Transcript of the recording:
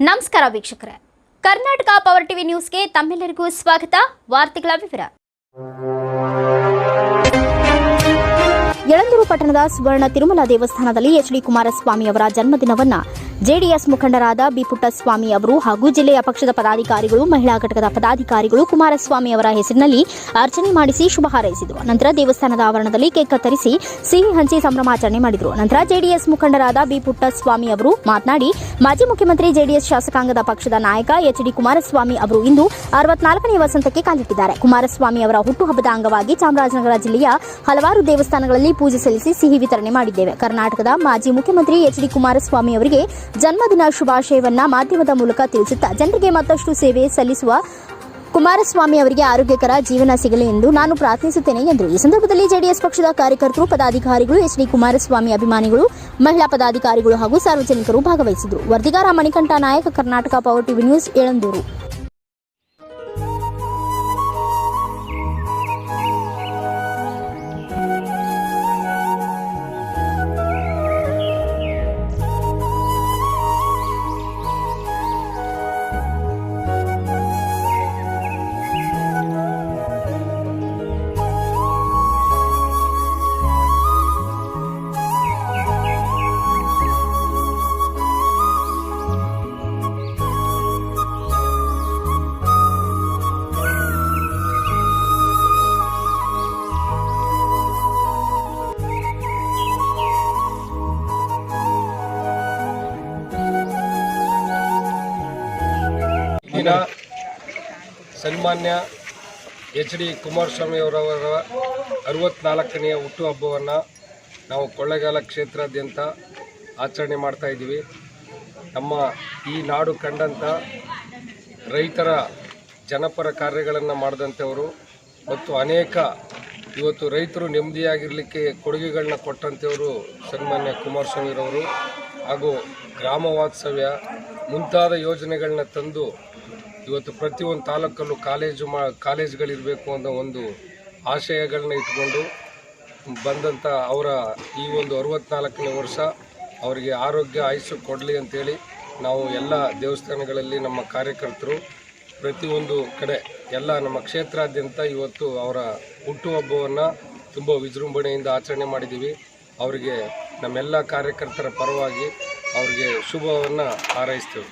ನಮಸ್ಕಾರ ವೀಕ್ಷಕರೇ. Karnataka power TV ನ್ಯೂಸ್ಗೆ ತಮ್ಮೆಲ್ಲರಿಗೂ ಸ್ವಾಗತ. ವಾರ್ತೆಗಳ ವಿವರ. ಯಳಂದೂರು ಪಟ್ಟಣದ ಸುವರ್ಣ ತಿರುಮಲ ದೇವಸ್ಥಾನದಲ್ಲಿ ಎಚ್ ಡಿ ಕುಮಾರಸ್ವಾಮಿ ಅವರ ಜನ್ಮದಿನವನ್ನ ಜೆಡಿಎಸ್ ಮುಖಂಡರಾದ ಬಿ ಪುಟ್ಟಸ್ವಾಮಿ ಅವರು ಹಾಗೂ ಜಿಲ್ಲೆಯ ಪಕ್ಷದ ಪದಾಧಿಕಾರಿಗಳು, ಮಹಿಳಾ ಘಟಕದ ಪದಾಧಿಕಾರಿಗಳು ಕುಮಾರಸ್ವಾಮಿ ಅವರ ಹೆಸರಿನಲ್ಲಿ ಅರ್ಚನೆ ಮಾಡಿಸಿ ಶುಭ ಹಾರೈಸಿದರು. ನಂತರ ದೇವಸ್ಥಾನದ ಆವರಣದಲ್ಲಿ ಕೇಕ್ ಕತ್ತರಿಸಿ ಸಿಹಿ ಹಂಚಿ ಸಂಭ್ರಮಾಚರಣೆ ಮಾಡಿದರು. ನಂತರ ಜೆಡಿಎಸ್ ಮುಖಂಡರಾದ ಬಿ ಪುಟ್ಟಸ್ವಾಮಿ ಅವರು ಮಾತನಾಡಿ, ಮಾಜಿ ಮುಖ್ಯಮಂತ್ರಿ ಜೆಡಿಎಸ್ ಶಾಸಕಾಂಗದ ಪಕ್ಷದ ನಾಯಕ ಎಚ್ ಡಿ ಕುಮಾರಸ್ವಾಮಿ ಅವರು ಇಂದು ಅರವತ್ನಾಲ್ಕನೇ ವಸಂತಕ್ಕೆ ಕಾಲಿಟ್ಟಿದ್ದಾರೆ. ಕುಮಾರಸ್ವಾಮಿ ಅವರ ಹುಟ್ಟುಹಬ್ಬದ ಅಂಗವಾಗಿ ಚಾಮರಾಜನಗರ ಜಿಲ್ಲೆಯ ಹಲವಾರು ದೇವಸ್ಥಾನಗಳಲ್ಲಿ ಪೂಜೆ ಸಲ್ಲಿಸಿ ಸಿಹಿ ವಿತರಣೆ ಮಾಡಿದ್ದೇವೆ. ಕರ್ನಾಟಕದ ಮಾಜಿ ಮುಖ್ಯಮಂತ್ರಿ ಎಚ್ ಡಿ ಕುಮಾರಸ್ವಾಮಿ ಅವರಿಗೆ ಜನ್ಮದಿನ ಶುಭಾಶಯವನ್ನ ಮಾಧ್ಯಮದ ಮೂಲಕ ತಿಳಿಸುತ್ತಾ ಜನರಿಗೆ ಮತ್ತಷ್ಟು ಸೇವೆ ಸಲ್ಲಿಸುವ ಕುಮಾರಸ್ವಾಮಿ ಅವರಿಗೆ ಆರೋಗ್ಯಕರ ಜೀವನ ಸಿಗಲಿ ಎಂದು ನಾನು ಪ್ರಾರ್ಥಿಸುತ್ತೇನೆ ಎಂದರು. ಈ ಸಂದರ್ಭದಲ್ಲಿ ಜೆಡಿಎಸ್ ಪಕ್ಷದ ಕಾರ್ಯಕರ್ತರು, ಪದಾಧಿಕಾರಿಗಳು ಎಚ್ ಡಿ ಕುಮಾರಸ್ವಾಮಿ ಅಭಿಮಾನಿಗಳು, ಮಹಿಳಾ ಪದಾಧಿಕಾರಿಗಳು ಹಾಗೂ ಸಾರ್ವಜನಿಕರು ಭಾಗವಹಿಸಿದರು. ವರದಿಗಾರ Manikantha Nayak, Karnataka power TV news Yelandur. ದಿನ ಸನ್ಮಾನ್ಯ ಎಚ್ ಡಿ ಕುಮಾರಸ್ವಾಮಿ ಅವರವರ ಅರವತ್ನಾಲ್ಕನೆಯ ಹುಟ್ಟುಹಬ್ಬವನ್ನು ನಾವು ಕೊಳ್ಳೇಗಾಲ ಕ್ಷೇತ್ರಾದ್ಯಂತ ಆಚರಣೆ ಮಾಡ್ತಾ ಇದ್ದೀವಿ. ನಮ್ಮ ಈ ನಾಡು ಕಂಡಂಥ ರೈತರ ಜನಪರ ಕಾರ್ಯಗಳನ್ನು ಮಾಡಿದಂಥವರು ಮತ್ತು ಅನೇಕ ಇವತ್ತು ರೈತರು ನೆಮ್ಮದಿಯಾಗಿರಲಿಕ್ಕೆ ಕೊಡುಗೆಗಳನ್ನ ಕೊಟ್ಟಂಥವರು ಸನ್ಮಾನ್ಯ ಕುಮಾರಸ್ವಾಮಿರವರು ಹಾಗೂ ಗ್ರಾಮ ವಾತ್ಸವ್ಯ ಮುಂತಾದ ಯೋಜನೆಗಳನ್ನ ತಂದು ಇವತ್ತು ಪ್ರತಿಯೊಂದು ತಾಲೂಕಲ್ಲೂ ಕಾಲೇಜು ಮಾ ಕಾಲೇಜುಗಳಿರಬೇಕು ಅನ್ನೋ ಒಂದು ಆಶಯಗಳನ್ನ ಇಟ್ಕೊಂಡು ಬಂದಂಥ ಅವರ ಈ ಒಂದು ಅರವತ್ನಾಲ್ಕನೇ ವರ್ಷ ಅವರಿಗೆ ಆರೋಗ್ಯ ಆಯಸ್ಸು ಕೊಡಲಿ ಅಂತೇಳಿ ನಾವು ಎಲ್ಲ ದೇವಸ್ಥಾನಗಳಲ್ಲಿ ನಮ್ಮ ಕಾರ್ಯಕರ್ತರು ಪ್ರತಿಯೊಂದು ಕಡೆ ಎಲ್ಲ ನಮ್ಮ ಕ್ಷೇತ್ರಾದ್ಯಂತ ಇವತ್ತು ಅವರ ಹುಟ್ಟುಹಬ್ಬವನ್ನು ತುಂಬ ವಿಜೃಂಭಣೆಯಿಂದ ಆಚರಣೆ ಮಾಡಿದ್ದೀವಿ. ಅವರಿಗೆ ನಮ್ಮೆಲ್ಲ ಕಾರ್ಯಕರ್ತರ ಪರವಾಗಿ ಅವರಿಗೆ ಶುಭವನ್ನು ಹಾರೈಸ್ತೇವೆ.